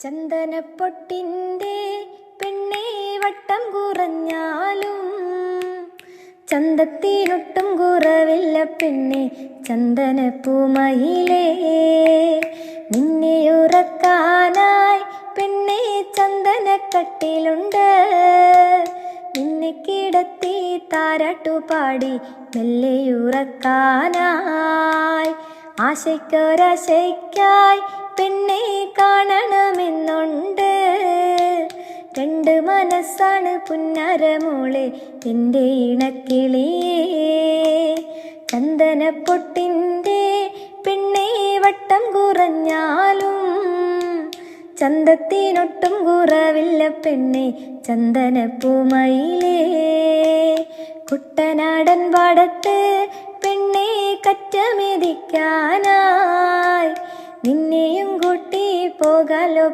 ചന്ദനപ്പൊട്ടിന്റെ പെണ്ണേ വട്ടം കുറഞ്ഞാലും ചന്തത്തിനൊട്ടും കുറവില്ല പെണ്ണെ ചന്ദനപ്പൂമയിലേ. നിന്നെ ഉറക്കാനായി പെണ്ണെ ചന്ദനക്കട്ടിലുണ്ട് നിന്നെ കിടത്തി താരാട്ടുപാടി മെല്ലെയുറക്കാനായി ആശയ്ക്കൊരാശയ്ക്കായി പെണ്ണെ കാണണമെന്നുണ്ട്. രണ്ട് മനസ്സാണ് പുന്നരമോളെ എന്റെ ഇണക്കിളിയേ. ചന്ദനപ്പൊട്ടിന്റെ പെണ്ണെ വട്ടം കുറഞ്ഞാലും ചന്തത്തിനൊട്ടും കുറവില്ല പെണ്ണെ ചന്ദനപ്പൂമയിലേ. കുട്ടനാടൻ പാടത്ത് കറ്റമെതിക്കാനായി നിന്നെയും കൂട്ടി പോകാലോ